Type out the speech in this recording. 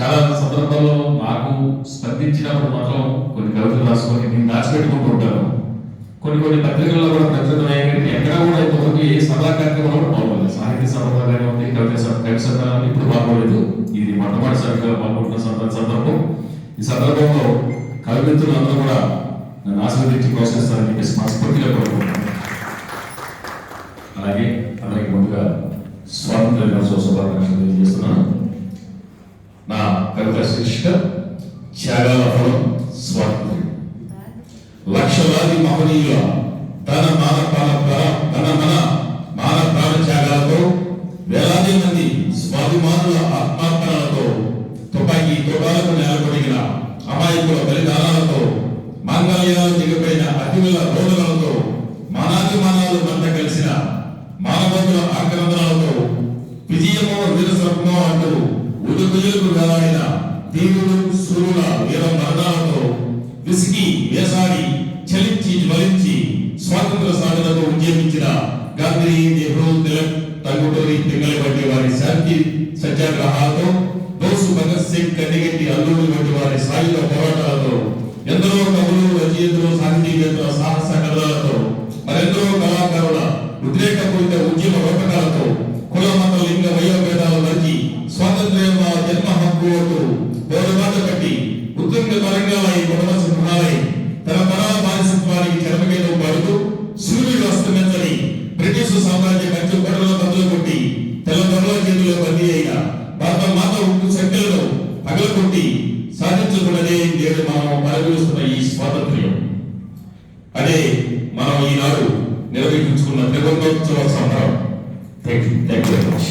చాలా సందర్భాల్లో నాకు స్పందించినప్పుడు మాత్రం కొన్ని కవితలు రాసుకొని నేను దాచిపెట్టుకుంటూ ఉంటాను. కొన్ని కొన్ని పత్రికల్లో కూడా ప్రచురమయ్యాయి కానీ ఎక్కడా కూడా ఇంతవరకు ఏ సభా కార్యక్రమంలో కూడా పాల్గొనలేదు. సాహిత్య సభలో కానీ కవిత సభ కవి సభలో ఇప్పుడు పాల్గొలేదు ఇది మొట్టమొదటిసారిగా పాల్గొంటున్న సంద- సందర్భం. ఈ సందర్భంలో కవిత్తులు అందరూ కూడా నన్ను ఆశీర్వదించి ప్రోత్సహిస్తారని చెప్పేసి మనస్ఫూర్తిగా కోరుకుంటున్నాను. అలాగే అందరికి ముందుగా స్వాతంత్ర దినోత్సవ శుభాకాంక్షలు తెలియజేస్తున్నాను. కవిత త్యాగాల ఫలం స్వాతంత్ర్యం లక్షలాది మహనీయుల తన మన ప్రాణ తన మన మాన ప్రాణ త్యాగాలతో వేలాది మంది స్వాభిమానుల ఆత్మార్పణలతో తుపాకీ తోటాలకు నెలకొడిగిన అమాయకుల బలిదానాలతో మాంగళ్యాలు దిగిపోయిన అతిథుల రోదనలతో మానాభిమానాలు మంట కలిసిన మానవతుల ఆక్రందనలతో విజయమో వీరసర్పమో అంటూ ఉదుకులకు వేలాడిన తీరులు సురుల వీర మరణాలతో విసిగి వేసాడి చలించి జ్వలించి స్వాతంత్ర సాధనకు ఉద్యమించిన గాంధీ నెహ్రూ తిలక్ టంగుటూరి పింగళి వంటి వారి శాంతి సత్యాగ్రహాలతో బోసు భగత్ సింగ్ కన్నిగట్టి అల్లూరు వంటి వారి సాయుధ పోరాటాలతో ఎందరో కవులు రచయితలు సాహితీవేత్తల సాహస కథలతో మరెందరో కళాకారుల ఉద్రేకపూరిత ఉద్యమ స్వాతంత్ర్యం మా జన్మ హక్కు అంటూ పోరుబాట కట్టి ఉత్తుంగ తరంగాలై కుటుంబ సింహాలై తన మానసిత్వానికి బానిసత్వానికి చెరమగేతో పడుతూ సూర్యుడు అస్తమించని బ్రిటిష్ సామ్రాజ్య కంచు కొడల బదులు కొట్టి తెల్ల దొరల చేతిలో బందీ అయిన భారత మాత ఉక్కు శక్తులను పగలగొట్టి సాధించుకున్నదే నేడు మనం పరిగణిస్తున్న ఈ స్వాతంత్ర్యం. అదే మనం ఈనాడు నిర్వహించుకున్న త్రివర్ణోత్సవ సంబరం. Thank you thank you very much